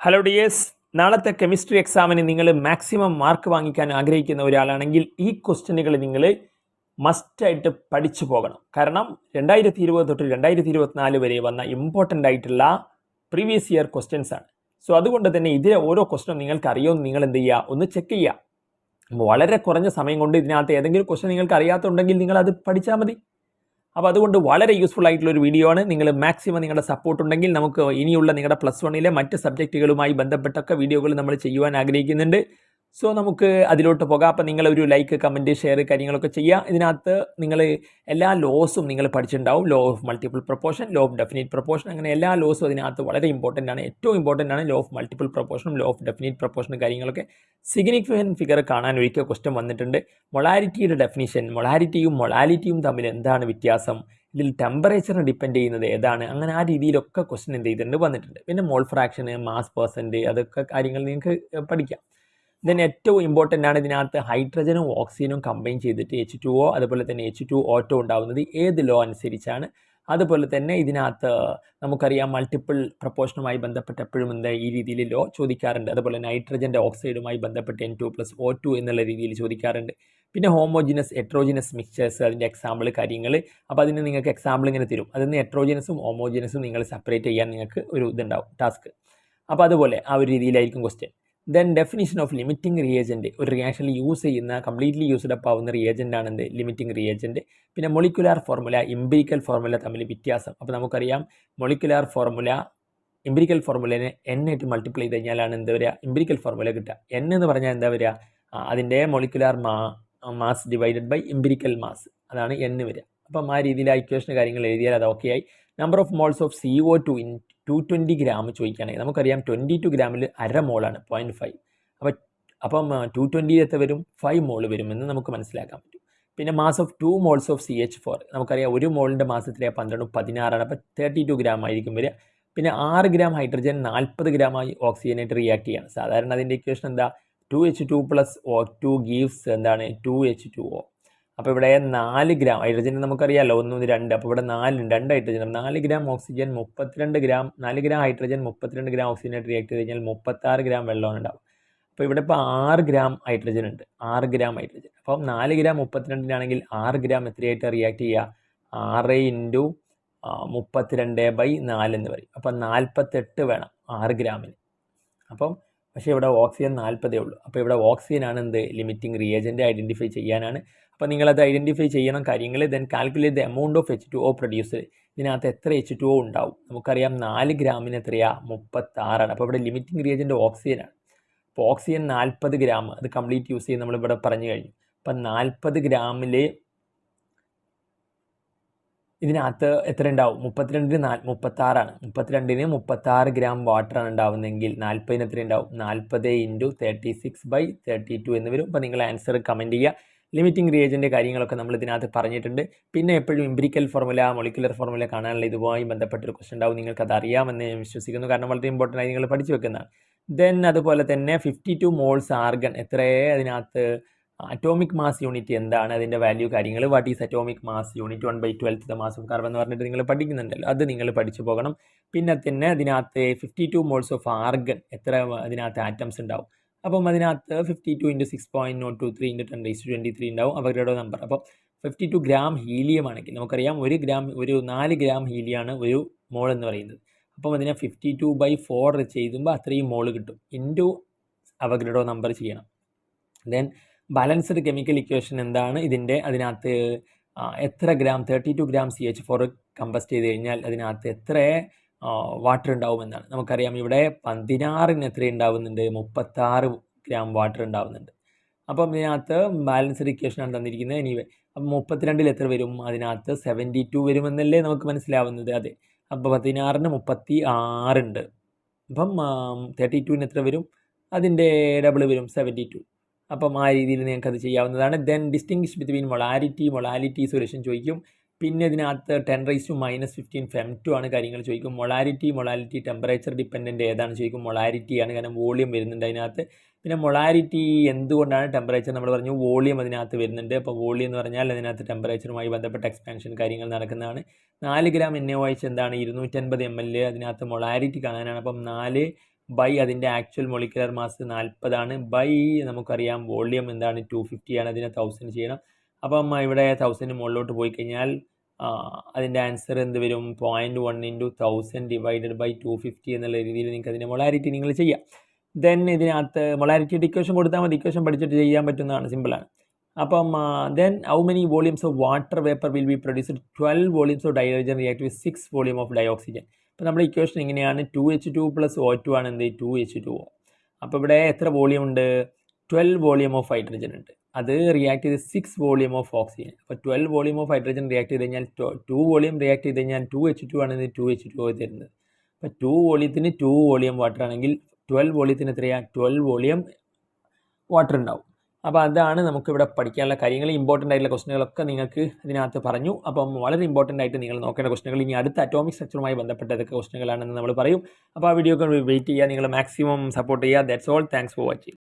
Hello dears നാളത്തെ chemistry എക്സാമിന് നിങ്ങൾ മാക്സിമം മാർക്ക് വാങ്ങിക്കാൻ ആഗ്രഹിക്കുന്ന ഒരാളാണെങ്കിൽ ഈ ക്വസ്റ്റ്യനുകൾ നിങ്ങൾ മസ്റ്റായിട്ട് പഠിച്ചു പോകണം. കാരണം രണ്ടായിരത്തി ഇരുപത് തൊട്ട് രണ്ടായിരത്തി ഇരുപത്തിനാല് വരെ വന്ന ഇമ്പോർട്ടന്റ് ആയിട്ടുള്ള പ്രീവിയസ് ഇയർ ക്വസ്റ്റ്യൻസ് ആണ്. സോ അതുകൊണ്ട് തന്നെ ഇതിലെ ഓരോ ക്വസ്റ്റ്യനും നിങ്ങൾക്ക് അറിയുമെന്ന് നിങ്ങൾ എന്ത് ചെയ്യുക? ഒന്ന് ചെക്ക് ചെയ്യുക. വളരെ കുറഞ്ഞ സമയം കൊണ്ട് ഇതിനകത്ത് ഏതെങ്കിലും ക്വസ്റ്റ്യൻ നിങ്ങൾക്ക് അറിയാത്തുണ്ടെങ്കിൽ നിങ്ങൾ അത് പഠിച്ചാൽ മതി. അപ്പോൾ അതുകൊണ്ട് വളരെ യൂസ്ഫുൾ ആയിട്ടുള്ള ഒരു വീഡിയോ ആണ്. നിങ്ങൾ മാക്സിമം നിങ്ങളുടെ സപ്പോർട്ട് ഉണ്ടെങ്കിൽ നമുക്ക് ഇനിയുള്ള നിങ്ങളുടെ പ്ലസ് വണ്ണിലെ മറ്റ് സബ്ജക്റ്റുകളുമായി ബന്ധപ്പെട്ടൊക്കെ വീഡിയോകൾ നമ്മൾ ചെയ്യുവാൻ ആഗ്രഹിക്കുന്നുണ്ട്. സോ നമുക്ക് അതിലോട്ട് പോകാം. അപ്പോൾ നിങ്ങളൊരു ലൈക്ക് കമന്റ് ഷെയർ കാര്യങ്ങളൊക്കെ ചെയ്യുക ഇതിനകത്ത് നിങ്ങൾ എല്ലാ ലോസും നിങ്ങൾ പഠിച്ചിട്ടുണ്ടാവും. Law of multiple proportion law of definite proportion അങ്ങനെ എല്ലാ ലോസും അതിനകത്ത് വളരെ ഇമ്പോർട്ടന്റ് ആണ്. ഏറ്റവും ഇമ്പോർട്ടന്റ് ആണ് ലോ ഓഫ് മൾട്ടിപ്പിൾ പ്രൊപ്പോർഷനും ലോ ഓഫ് ഡെഫിനിറ്റ് പ്രൊപ്പോർഷനും കാര്യങ്ങളൊക്കെ സിഗ്നിഫിക്കന്റ് ഫിഗർ കാണാൻ ഒരിക്കൽ ക്വസ്റ്റ്യൻ വന്നിട്ടുണ്ട്. മൊളാരിറ്റിയുടെ ഡെഫിനിഷൻ മൊളാരിറ്റിയും മൊളാലിറ്റിയും തമ്മിൽ എന്താണ് വ്യത്യാസം? ഇതിൽ ടെമ്പറേച്ചറിനെ ഡിപ്പെൻഡ് ചെയ്യുന്നത് ഏതാണ്? അങ്ങനെ ആ രീതിയിലൊക്കെ ക്വസ്റ്റ്യൻ എന്ത് ചെയ്തിട്ടുണ്ട് വന്നിട്ടുണ്ട്. പിന്നെ മോൾ ഫ്രാക്ഷന് മാസ് പേഴ്സന്റ് അതൊക്കെ കാര്യങ്ങൾ നിങ്ങൾക്ക് പഠിക്കാം. ദെൻ ഏറ്റവും ഇമ്പോർട്ടന്റ് ആണ് ഇതിനകത്ത് ഹൈഡ്രജനും ഓക്സിജനും കമ്പൈൻ ചെയ്തിട്ട് എച്ച് ടു ഒ അതുപോലെ തന്നെ എച്ച് ടു ഓട്ടോ ഉണ്ടാകുന്നത് ഏത് ലോ അനുസരിച്ചാണ്. അതുപോലെ തന്നെ ഇതിനകത്ത് നമുക്കറിയാം മൾട്ടിപ്പിൾ പ്രപ്പോഷനുമായി ബന്ധപ്പെട്ട് എപ്പോഴും എന്താ ഈ രീതിയിൽ ലോ ചോദിക്കാറുണ്ട്. അതുപോലെ നൈട്രജന്റെ ഓക്സൈഡുമായി ബന്ധപ്പെട്ട് N two plus O two എന്നുള്ള രീതിയിൽ ചോദിക്കാറുണ്ട്. പിന്നെ ഹോമോജിനസ് എട്രോജിനസ് മിക്സേഴ്സ് അതിന്റെ എക്സാമ്പിൾ കാര്യങ്ങൾ. അപ്പോൾ അതിന് നിങ്ങൾക്ക് എക്സാമ്പിൾ ഇങ്ങനെ തരും. അതിൽ നിന്ന് എട്രോജിനസും ഹോമോജിനസും നിങ്ങൾ സെപ്പറേറ്റ് ചെയ്യാൻ നിങ്ങൾക്ക് ഒരു ഇതുണ്ടാവും ടാസ്ക് അപ്പോൾ അതുപോലെ ആ ഒരു രീതിയിലായിരിക്കും question then definition of limiting reagent ഒരു റിയാക്ഷനിൽ യൂസ് ചെയ്യുന്ന കംപ്ലീറ്റ്ലി യൂസ്ഡ് അപ്പ് ആവുന്ന റിയേജന്റ് ആണ് എന്ത്? ലിമിറ്റിംഗ് റിയേജന്റ് പിന്നെ മൊളിക്കുലാർ ഫോർമുല ഇംപിരിക്കൽ ഫോർമുല തമ്മിൽ വ്യത്യാസം. അപ്പോൾ നമുക്കറിയാം മൊളിക്കുലാർ ഫോർമുല ഇംപിരിക്കൽ ഫോർമുലേനെ എൻ ആയിട്ട് മൾട്ടിപ്ലൈ ചെയ്ത് കഴിഞ്ഞാലാണ് എന്താ വരിക? ഇംപിരിക്കൽ ഫോർമുല കിട്ടുക. എൻ എന്ന് പറഞ്ഞാൽ എന്താ വരിക? അതിന്റെ മൊളിക്കുലാർ മാ mass divided by empirical mass അതാണ് എൻ വരിക. അപ്പം ആ രീതിയിൽ ആ ഇക്വേഷൻ കാര്യങ്ങൾ എഴുതിയാൽ അത് ഓക്കെ ആയി. Number of moles of C O two in two twenty gram ചോദിക്കുകയാണെങ്കിൽ നമുക്കറിയാം ട്വന്റി ടു ഗ്രാമിൽ അര മോളാണ് പോയിന്റ് ഫൈവ് അപ്പം അപ്പം ടു ട്വന്റി എത്ര വരും ഫൈവ് മോൾ വരുമെന്ന് നമുക്ക് മനസ്സിലാക്കാൻ പറ്റും. പിന്നെ mass of two moles of C H four നമുക്കറിയാം ഒരു മോളിന്റെ മാസത്തിലെ പന്ത്രണ്ട് പതിനാറാണ്. അപ്പോൾ തേർട്ടി ടു ഗ്രാം ആയിരിക്കും വരിക. പിന്നെ ആറ് ഗ്രാം ഹൈഡ്രജൻ നാൽപ്പത് ഗ്രാമായി ഓക്സിജനായിട്ട് റിയാക്ട് ചെയ്യാണ്. സാധാരണ അതിന്റെ ഇക്വേഷൻ എന്താ? Two H two plus O two gives എന്താണ്? ടു എച്ച് ടു ഒ അപ്പോൾ ഇവിടെ നാല് ഗ്രാം ഹൈഡ്രജൻ നമുക്കറിയാമല്ലോ ഒന്ന് രണ്ട്. അപ്പോൾ ഇവിടെ നാല് രണ്ട് ഹൈഡ്രജൻ നാല് ഗ്രാം ഓക്സിജൻ മുപ്പത്തിരണ്ട് ഗ്രാം നാല് ഗ്രാം ഹൈഡ്രജൻ മുപ്പത്തിരണ്ട് ഗ്രാം ഓക്സിജനായിട്ട് റിയാക്ട് ചെയ്ത് കഴിഞ്ഞാൽ മുപ്പത്താറ് ഗ്രാം വെള്ളമാണ് ഉണ്ടാവും അപ്പോൾ ഇവിടെ ഇപ്പോൾ ആറ് ഗ്രാം ഹൈഡ്രജൻ ഉണ്ട്. ആറ് ഗ്രാം ഹൈഡ്രജൻ. അപ്പം നാല് ഗ്രാം മുപ്പത്തിരണ്ടിനാണെങ്കിൽ ആറ് ഗ്രാം എത്രയായിട്ട് റിയാക്ട് ചെയ്യുക? ആറ് ഇന്റു മുപ്പത്തിരണ്ട് ബൈ നാല് എന്ന് പറയും. അപ്പം നാൽപ്പത്തെട്ട് വേണം ആറ് ഗ്രാമിന്. അപ്പം പക്ഷേ ഇവിടെ ഓക്സിജൻ നാൽപ്പതേ ഉള്ളൂ. അപ്പോൾ ഇവിടെ ഓക്സിജനാണ് എന്ത്? ലിമിറ്റിംഗ് റിയേജന്റ് ഐഡന്റിഫൈ ചെയ്യാനാണ്. അപ്പോൾ നിങ്ങളത് ഐഡന്റിഫൈ ചെയ്യണം കാര്യങ്ങൾ then calculate the amount of H two O produce ഇതിനകത്ത് എത്ര എച്ച് ടു ഒ ഉണ്ടാവും? നമുക്കറിയാം നാല് ഗ്രാമിന് എത്രയാണ് മുപ്പത്താറാണ്. അപ്പോൾ ഇവിടെ ലിമിറ്റിംഗ് റിയേജന്റ് ഓക്സിജനാണ്. അപ്പോൾ ഓക്സിജൻ നാൽപ്പത് ഗ്രാം അത് കംപ്ലീറ്റ് യൂസ് ചെയ്ത് നമ്മളിവിടെ പറഞ്ഞു കഴിഞ്ഞു. അപ്പം നാൽപ്പത് ഗ്രാമിൽ ഇതിനകത്ത് എത്ര ഉണ്ടാവും? മുപ്പത്തിരണ്ടിന് നാല് മുപ്പത്താറാണ്. മുപ്പത്തിരണ്ടിന് മുപ്പത്താറ് ഗ്രാം വാട്ടറാണ് ഉണ്ടാവുന്നതെങ്കിൽ നാൽപ്പതിന് എത്ര ഉണ്ടാവും? നാൽപ്പത് into thirty six by thirty two എന്ന് വരും. അപ്പോൾ നിങ്ങൾ ആൻസർ കമന്റ് ചെയ്യുക. ലിമിറ്റിംഗ് റിയേജന്റെ കാര്യങ്ങളൊക്കെ നമ്മൾ ഇതിനകത്ത് പറഞ്ഞിട്ടുണ്ട്. പിന്നെ എപ്പോഴും ഇംപിരിക്കൽ ഫോർമുല മൊളിക്കുലർ ഫോർമുല കാണാനുള്ള ഇതുമായി ബന്ധപ്പെട്ടൊരു ക്വസ്റ്റൻ ഉണ്ടാവും. നിങ്ങൾക്ക് അത് അറിയാമെന്ന് ഞാൻ വിശ്വസിക്കുന്നു. കാരണം വളരെ ഇമ്പോർട്ടന്റ് ആയി നിങ്ങൾ പഠിച്ചു വെക്കുന്നതാണ്. ദെൻ അതുപോലെ തന്നെ ഫിഫ്റ്റി ടു മോൾസ് ആർഗൺ എത്രയേ അതിനകത്ത് അറ്റോമിക് മാസ് യൂണിറ്റ് എന്താണ്? അതിന്റെ വാല്യൂ കാര്യങ്ങൾ. What is atomic mass unit one by twelfth the mass of carbon എന്ന് പറഞ്ഞിട്ട് നിങ്ങൾ പഠിക്കുന്നുണ്ടല്ലോ. അത് നിങ്ങൾ പഠിച്ചു പോകണം. പിന്നെ തന്നെ അതിനകത്ത് fifty two moles of argon എത്ര അതിനകത്ത് ആറ്റംസ് ഉണ്ടാവും? അപ്പം അതിനകത്ത് fifty two into six point nought two three into ten raise twenty three ഉണ്ടാവും. അവരുടെ നമ്പർ അപ്പോൾ ഫിഫ്റ്റി ടു ഗ്രാം ഹീലിയം ആണെങ്കിൽ നമുക്കറിയാം ഒരു ഗ്രാം ഒരു നാല് ഗ്രാം ഹീലിയാണ് ഒരു മോൾ എന്ന് പറയുന്നത്. അപ്പം അതിനെ ഫിഫ്റ്റി ടു ബൈ ഫോർ ചെയ്യുമ്പോൾ അത്രയും മോൾ കിട്ടും. ഇന്റു അവഗ്രഡോ നമ്പർ ചെയ്യണം. ദെൻ ബാലൻസ്ഡ് കെമിക്കൽ ഇക്വേഷൻ എന്താണ്? ഇതിന്റെ അതിനകത്ത് എത്ര gram thirty two gram C H four combust ചെയ്ത് കഴിഞ്ഞാൽ അതിനകത്ത് എത്ര വാട്ടർ ഉണ്ടാവുമെന്നാണ്. നമുക്കറിയാം ഇവിടെ പതിനാറിന് എത്ര ഉണ്ടാവുന്നുണ്ട്? മുപ്പത്താറ് ഗ്രാം വാട്ടർ ഉണ്ടാവുന്നുണ്ട്. അപ്പം ഇതിനകത്ത് ബാലൻസ്ഡ് ഇക്വേഷനാണ് തന്നിരിക്കുന്നത്. എനിവേ അപ്പം മുപ്പത്തിരണ്ടിൽ എത്ര വരും? അതിനകത്ത് സെവന്റി ടു വരുമെന്നല്ലേ നമുക്ക് മനസ്സിലാവുന്നത്. അതെ. അപ്പോൾ പതിനാറിന് മുപ്പത്തി ആറുണ്ട് അപ്പം തേർട്ടി ടുവിന് എത്ര വരും? അതിന്റെ ഡബിൾ വരും സെവന്റി ടു അപ്പം ആ രീതിയിൽ നിങ്ങൾക്ക് അത് ചെയ്യാവുന്നതാണ്. Then distinguish between molality molality solution ചോദിക്കും. പിന്നെ ഇതിനകത്ത് ten raise to minus fifteen femto ആണ് കാര്യങ്ങൾ ചോദിക്കും. മൊളാലിറ്റി മൊളാലിറ്റി ടെമ്പറേച്ചർ ഡിപ്പെൻഡന്റ് ഏതാണ് ചോദിക്കും. മൊളാലിറ്റി ആണ് കാരണം വോളിയം വരുന്നുണ്ട് അതിനകത്ത്. പിന്നെ മൊളാലിറ്റി എന്തുകൊണ്ടാണ് ടെമ്പറേച്ചർ നമ്മൾ പറഞ്ഞു. വോളിയം അതിനകത്ത് വരുന്നുണ്ട്. അപ്പോൾ വോളിയം എന്ന് പറഞ്ഞാൽ അതിനകത്ത് ടെമ്പറേച്ചറുമായി ബന്ധപ്പെട്ട എക്സ്പാൻഷൻ കാര്യങ്ങൾ നടക്കുന്നതാണ്. നാല് ഗ്രാം എൻ ഒ എന്താണ്? ഇരുന്നൂറ്റൻപത് എം എൽ അതിനകത്ത് മൊളാലിറ്റി കാണാനാണ്. അപ്പം നാല് ബൈ അതിന്റെ ആക്ച്വൽ മൊളിക്കുലർ മാസ് നാൽപ്പതാണ് ബൈ നമുക്കറിയാം വോളിയം എന്താണ്? ടു ഫിഫ്റ്റിയാണ് അതിനെ തൗസൻഡ് ചെയ്യണം. അപ്പം ഇവിടെ തൗസൻഡ് മുകളിലോട്ട് പോയി കഴിഞ്ഞാൽ അതിന്റെ ആൻസർ എന്ത് വരും? Point one into thousand divided by two fifty എന്നുള്ള രീതിയിൽ നിങ്ങൾക്ക് അതിന്റെ മൊളാരിറ്റി നിങ്ങൾ ചെയ്യാം. ദെൻ ഇതിനകത്ത് മൊളാരിറ്റിയുടെ ഇക്വേഷൻ കൊടുത്താൽ മതി. ഇക്വേഷൻ പഠിച്ചിട്ട് ചെയ്യാൻ പറ്റുന്നതാണ്. സിമ്പിളാണ് അപ്പം then how many volumes of water vapour will be produced twelve volumes of dihydrogen react with six volume of dioxygen അപ്പോൾ നമ്മുടെ ഇക്വേഷൻ ഇങ്ങനെയാണ് two H two plus O two ആണ് എന്ത്? ടു എച്ച് ടു ഒ അപ്പോൾ ഇവിടെ എത്ര volume ഉണ്ട്? Twelve volume of hydrogen ഉണ്ട്. അത് റിയാക്ട് ചെയ്ത് സിക്സ് വോളിയം ഓഫ് ഓക്സിജൻ അപ്പോൾ twelve volume of hydrogen react ചെയ്ത് കഴിഞ്ഞാൽ ടു വോളിയം റിയാക്ട് ചെയ്ത് കഴിഞ്ഞാൽ ടു എച്ച് ടു ആണ് ടു എച്ച് ടു തരുന്നത്. അപ്പോൾ ടു വോളിയത്തിന് ടു വോളിയം വാട്ടർ ആണെങ്കിൽ ട്വൽവ് വോളിയത്തിന് എത്രയാണ് ട്വൽവ് വോളിയം വാട്ടർ ഉണ്ടാവും. അപ്പോൾ അതാണ് നമുക്കിവിടെ പഠിക്കാനുള്ള കാര്യങ്ങൾ. ഇമ്പോർട്ടന്റ് ആയിട്ടുള്ള ക്വസ്റ്റനുകളൊക്കെ നിങ്ങൾക്ക് ഇതിനകത്ത് പറഞ്ഞു. അപ്പം വളരെ ഇമ്പോർട്ടന്റ് ആയിട്ട് നിങ്ങൾ നോക്കേണ്ട ക്വസ്റ്റുകൾ ഇനി അടുത്ത അറ്റോമിക് സ്ട്രക്ചറുമായി ബന്ധപ്പെട്ട ഏതൊക്കെ നമ്മൾ പറയും. അപ്പോൾ ആ വീഡിയോ വെയിറ്റ് ചെയ്യുക. നിങ്ങൾ മാക്സിമം സപ്പോർട്ട് ചെയ്യുക. That's all thanks for watching